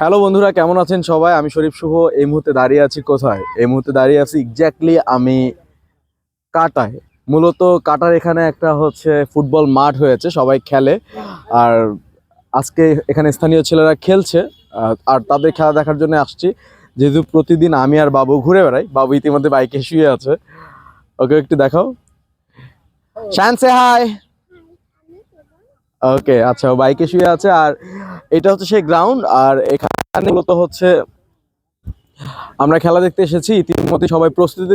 Hello বন্ধুরা, কেমন আছেন সবাই? আমি শরীফ শুভ। এই মুহূর্তে দাঁড়িয়ে আছি কোথায়? এই মুহূর্তে দাঁড়িয়ে আছি এক্স্যাক্টলি আমি কাটায়। মূলত কাটার এখানে একটা হচ্ছে ফুটবল মাঠ হয়েছে, সবাই খেলে। আর আজকে এখানে স্থানীয় ছেলেরা খেলছে আর তাদের খেলা দেখার জন্য আসছি। যেহেতু প্রতিদিন আমি আর বাবু ঘুরে বেড়াই, বাবু ইতিমধ্যে বাইকে শুয়ে আছে। ওকে একটু দেখাও। শান সে হাই ওকে আচ্ছা বাইকে শুয়ে আছে আর এটা হচ্ছে সেই গ্রাউন্ড আর এখানে মূলত হচ্ছে আমরা খেলা দেখতে এসেছি, ইতিমধ্যে সবাই প্রস্তুতি।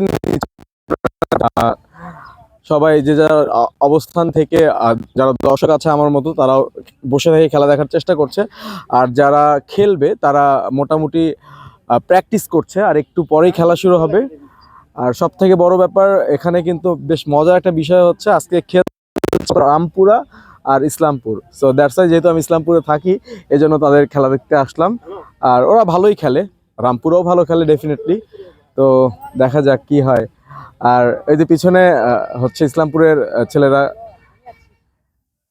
সবাই যে যার অবস্থান থেকে যারা দর্শক আছে আমার মতো, তারাও বসে থেকে খেলা দেখার চেষ্টা করছে আর যারা খেলবে, তারা মোটামুটি প্র্যাকটিস করছে, আর একটু পরেই খেলা শুরু হবে আর সব থেকে বড় ব্যাপার, এখানে কিন্তু বেশ মজার একটা বিষয় হচ্ছে, আজকে খেল রামপুরা আর ইসলামপুর। সো দ্যাটস ওয়াই যেহেতু আমি ইসলামপুরে থাকি এই জন্য তাদের খেলা দেখতে আসলাম। আর ওরা ভালোই খেলে। রামপুরাও ভালো খেলে ডেফিনেটলি তো দেখা যাক কি হয়। আর এই যে পিছনে হচ্ছে ইসলামপুরের ছেলেরা।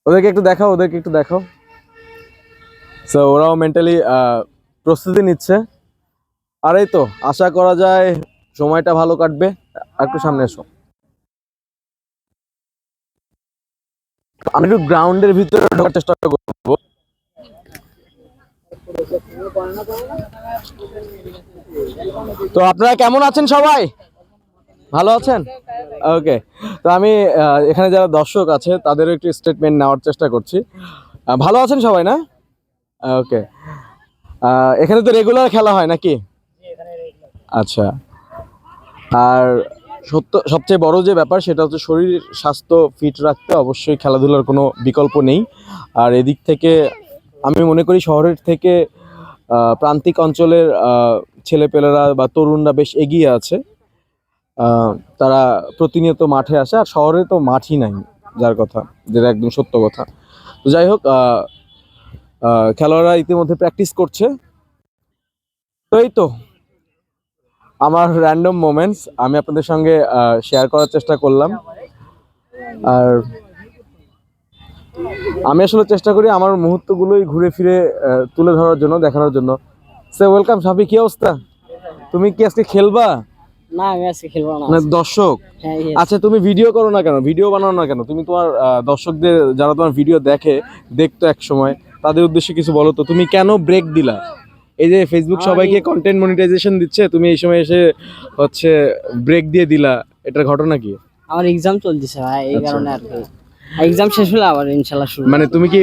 ওদেরকে একটু দেখাও, ওদেরকে একটু দেখাও। সো ওরাও মেন্টালি প্রস্তুতি নিচ্ছে। আর এই তো, আশা করা যায় সময়টা ভালো কাটবে। একটু সামনে এসো। আমি একটু গ্রাউন্ডের ভিতরে ঢোকার চেষ্টা করব। তো আপনারা কেমন আছেন সবাই? ভালো আছেন? ওকে। তো আমি এখানে যারা দর্শক আছে, তাদেরও একটু স্টেটমেন্ট নেওয়ার চেষ্টা করছি। ভালো আছেন সবাই, না? ওকে। এখানে তো রেগুলার খেলা হয় নাকি? আচ্ছা। আর সত্য, সবচেয়ে বড় যে ব্যাপার সেটা হচ্ছে শরীর স্বাস্থ্য ফিট রাখতে অবশ্যই খেলাধুলার কোনো বিকল্প নেই। আর এদিক থেকে আমি মনে করি শহরের থেকে প্রান্তিক অঞ্চলের ছেলেপেলেরা বা তরুণরা বেশ এগিয়ে আছে। তারা প্রতিনিয়ত মাঠে আসে, আর শহরে তো মাঠই নাই, যার কথা, যেটা একদম সত্য কথা। তো যাই হোক খেলোয়াড়রা ইতিমধ্যে প্র্যাকটিস করছে। তো এই তো আমার র্যান্ডম মোমেন্টস আমি আপনাদের সঙ্গে শেয়ার করার চেষ্টা করলাম। আর আমি আসলে চেষ্টা করি আমার মুহূর্তগুলোই ঘুরে ফিরে তুলে ধরার জন্য দেখানোর জন্য। সে ওয়েলকাম সাফি কি অবস্থা? তুমি কি আজকে খেলবা? না আমি আজকে খেলব না। না দর্শক? হ্যাঁ আচ্ছা তুমি ভিডিও করো না কেন? ভিডিও বানাও না কেন? তুমি তোমার দর্শকদের যারা তোমার ভিডিও দেখে দেখতো এক সময় তাদের উদ্দেশ্যে কিছু বলো তো তুমি কেন ব্রেক দিলা? এই যে ফেসবুক সবাইকে কন্টেন্ট মনিটাইজেশন দিচ্ছে তুমি এই সময় এসে হচ্ছে ব্রেক দিয়ে দিলা এটার ঘটনা কি? আমার এক্সাম চলতেছে ভাই এই আচ্ছা। কারণে আর কি। এক্সাম শেষ হলে আবার ইনশাল্লাহ শুরু মানে তুমি কি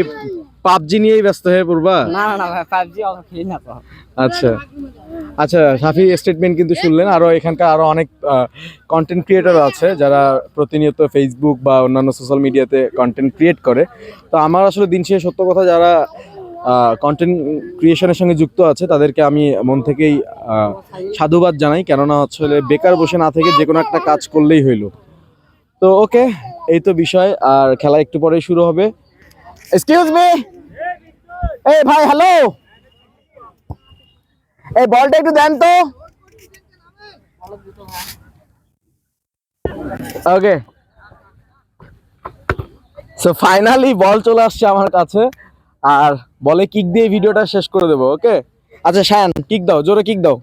পাবজি নিয়েই ব্যস্ত হয়ে পড়বা? না না না ভাই পাবজি অত খেলি না তো। আচ্ছা। আচ্ছা সাফি স্টেটমেন্ট কিন্তু শুনলেন আরও এখানকার আরও অনেক কন্টেন্ট ক্রিয়েটর আছে যারা প্রতিনিয়ত ফেসবুক বা অন্যান্য সোশ্যাল মিডিয়াতে কন্টেন্ট ক্রিয়েট করে। তো আমার আসলে দিন শেষে সত্য কথা যারা কন্টেন্ট ক্রিয়েশনের সঙ্গে যুক্ত আছে, তাদেরকে আমি মন থেকেই সাধুবাদ জানাই। কেননা আসলে বেকার বসে না থেকে যে কোনো একটা কাজ করলেই হইল। তো ওকে, এই তো বিষয়। আর খেলা একটু পরেই শুরু হবে। এক্সকিউজ মি এই ভাই হ্যালো এই বলটা একটু দেন তো। ওকে সো ফাইনালি বল চলে আসছে আমার কাছে। আর বলে কিক দিয়ে ভিডিওটা শেষ করে দেবো ওকে আচ্ছা শায়ান কিক দাও, জোরে কিক দাও।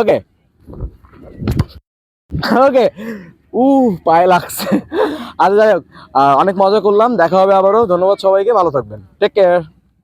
ওকে ওকে উ পায়ে লাগছে। আচ্ছা যাই হোক অনেক মজা করলাম, দেখা হবে আবারও। ধন্যবাদ সবাইকে, ভালো থাকবেন। Take care